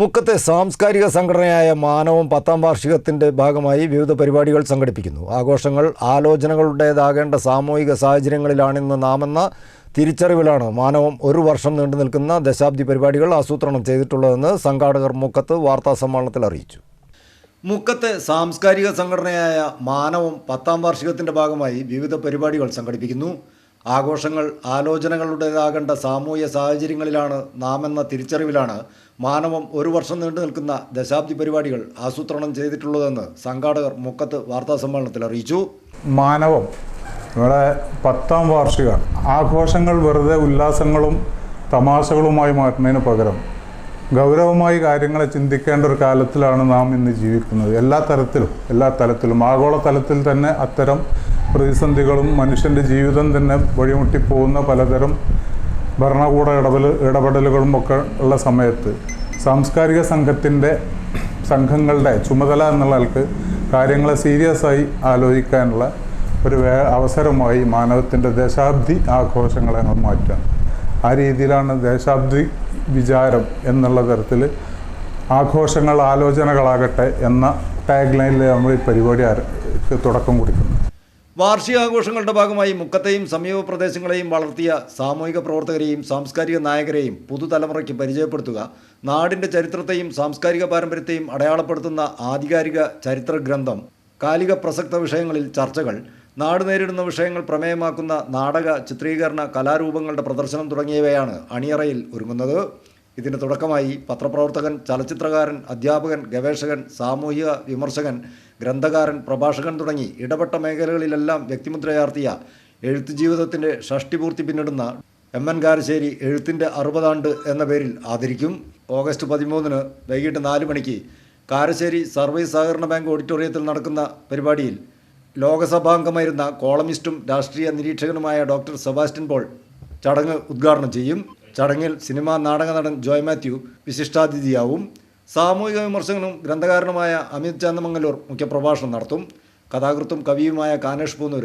മുക്കത്തെ സാംസ്കാരിക സംഘടനയായ മാനവം പത്താം വാർഷികത്തിന്റെ ഭാഗമായി വിവിധ പരിപാടികൾ സംഘടിപ്പിക്കുന്നു. ആഘോഷങ്ങൾ ആലോചനകളുടേതാകേണ്ട സാമൂഹിക സാഹചര്യങ്ങളിലാണിന്ന് നാമെന്ന തിരിച്ചറിവിലാണ് മാനവം ഒരു വർഷം നീണ്ടു നിൽക്കുന്ന ദശാബ്ദി പരിപാടികൾ ആസൂത്രണം ചെയ്തിട്ടുള്ളതെന്ന് സംഘാടകർ മുക്കത്ത് വാർത്താ സമ്മേളനത്തിൽ അറിയിച്ചു. മുക്കത്തെ സാംസ്കാരിക സംഘടനയായ മാനവം പത്താം വാർഷികത്തിന്റെ ഭാഗമായി വിവിധ പരിപാടികൾ സംഘടിപ്പിക്കുന്നു. ആഘോഷങ്ങൾ ആലോചനകളുടേതാകേണ്ട സാമൂഹ്യ സാഹചര്യങ്ങളിലാണ് നാമെന്ന തിരിച്ചറിവിലാണ് മാനവം ഒരു വർഷം നീണ്ടു നിൽക്കുന്ന ദശാബ്ദി പരിപാടികൾ ആസൂത്രണം ചെയ്തിട്ടുള്ളതെന്ന് സംഘാടകർ മുക്കത്ത് വാർത്താസമ്മേളനത്തിൽ അറിയിച്ചു. മാനവം ഇവിടെ പത്താം വാർഷിക. ആഘോഷങ്ങൾ വെറുതെ ഉല്ലാസങ്ങളും തമാശകളുമായി മാറ്റുന്നതിന് പകരം ഗൗരവമായി കാര്യങ്ങളെ ചിന്തിക്കേണ്ട ഒരു കാലത്തിലാണ് നാം ഇന്ന് ജീവിക്കുന്നത്. എല്ലാ തരത്തിലും എല്ലാ തലത്തിലും ആഗോള തലത്തിൽ തന്നെ അത്തരം പ്രതിസന്ധികളും മനുഷ്യന്റെ ജീവിതം തന്നെ വഴിമുട്ടിപ്പോകുന്ന പലതരം ഭരണകൂട ഇടപെൽ ഇടപെടലുകളും ഒക്കെ ഉള്ള സമയത്ത് സാംസ്കാരിക സംഘത്തിന്റെ സംഘങ്ങളുടെ ചുമതല എന്നുള്ള ആൾക്ക് കാര്യങ്ങളെ സീരിയസ് ആയി ആലോചിക്കാനുള്ള ഒരു അവസരമായി മാനവത്തിന്റെ ദേശാബ്ദി ആഘോഷങ്ങളെ നമ്മൾ മാറ്റുക. ആ രീതിയിലാണ് ദേശാബ്ദി വിചാരം എന്നുള്ള തരത്തിൽ ആഘോഷങ്ങൾ ആലോചനകളാകട്ടെ എന്ന ടാഗ് ലൈനിൽ നമ്മൾ ഈ പരിപാടി തുടക്കം കുറിക്കുന്നത്. വാർഷികാഘോഷങ്ങളുടെ ഭാഗമായി മുക്കത്തെയും സമീപ പ്രദേശങ്ങളെയും വളർത്തിയ സാമൂഹിക പ്രവർത്തകരെയും സാംസ്കാരിക നായകരെയും പുതുതലമുറയ്ക്ക് പരിചയപ്പെടുത്തുക. നാടിന്റെ ചരിത്രത്തെയും സാംസ്കാരിക പാരമ്പര്യത്തെയും അടയാളപ്പെടുത്തുന്ന ആധികാരിക ചരിത്ര ഗ്രന്ഥം കാലിക പ്രസക്ത വിഷയങ്ങളിൽ ചർച്ചകൾ. നാട് നേരിടുന്ന വിഷയങ്ങൾ പ്രമേയമാക്കുന്ന നാടക ചിത്രീകരണ കലാരൂപങ്ങളുടെ പ്രദർശനം തുടങ്ങിയവയാണ് അണിയറയിൽ ഒരുങ്ങുന്നത്. ഇതിന് തുടക്കമായി പത്രപ്രവർത്തകൻ ചലച്ചിത്രകാരൻ അധ്യാപകൻ ഗവേഷകൻ സാമൂഹിക വിമർശകൻ ഗ്രന്ഥകാരൻ പ്രഭാഷകൻ തുടങ്ങി ഇടപെട്ട മേഖലകളിലെല്ലാം വ്യക്തിമുദ്രയാർത്തിയ എഴുത്തു ജീവിതത്തിന്റെ ഷഷ്ടിപൂർത്തി പിന്നിടുന്ന എം എൻ കാരശ്ശേരി എഴുത്തിന്റെ അറുപതാണ്ട് എന്ന പേരിൽ ആദരിക്കും. ഓഗസ്റ്റ് പതിമൂന്നിന് വൈകിട്ട് നാല് മണിക്ക് കാരശ്ശേരി സർവീസ് സഹകരണ ബാങ്ക് ഓഡിറ്റോറിയത്തിൽ നടക്കുന്ന പരിപാടിയിൽ ലോകസഭാംഗമായിരുന്ന കോളമിസ്റ്റും രാഷ്ട്രീയ നിരീക്ഷകനുമായ ഡോക്ടർ സെബാസ്റ്റ്യൻ പോൾ ചടങ്ങ് ഉദ്ഘാടനം ചെയ്യും. ചടങ്ങിൽ സിനിമാ നാടക നടൻ ജോയ് മാത്യു വിശിഷ്ടാതിഥിയാവും. സാമൂഹിക വിമർശകനും ഗ്രന്ഥകാരനുമായ അമിത് ചാന്ദമംഗലൂർ മുഖ്യപ്രഭാഷണം നടത്തും. കഥാകൃത്തും കവിയുമായ കാനേഷ് പൂന്നൂർ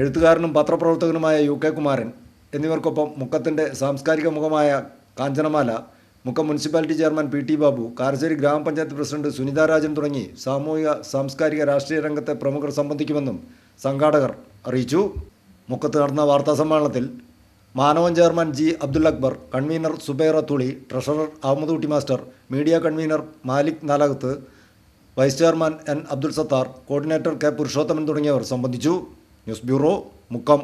എഴുത്തുകാരനും പത്രപ്രവർത്തകനുമായ യു കെ കുമാരൻ എന്നിവർക്കൊപ്പം മുക്കത്തിന്റെ സാംസ്കാരിക മുഖമായ Kanchanamala Mukkam municipality chairman P T Babu Karassery grama panchayat president Sunitha Rajan തുടങ്ങി സാമൂഹിക സാംസ്കാരിക രാഷ്ട്രീയ രംഗത്തെ പ്രമുഖർ സംബന്ധിക്കുമെന്നും സംഘാടകർ അറിയിച്ചു. മുക്കത്ത് നടന്ന വാർത്താ സമ്മേളനത്തിൽ Manavan chairman G Abdul Akbar convener Subair Athuli treasurer Ahammed master media convener Malik Nalakath vice chairman N Abdul Sathar coordinator K Purushothaman തുടങ്ങിയവർ സംബന്ധിച്ചു. News bureau Mukkam.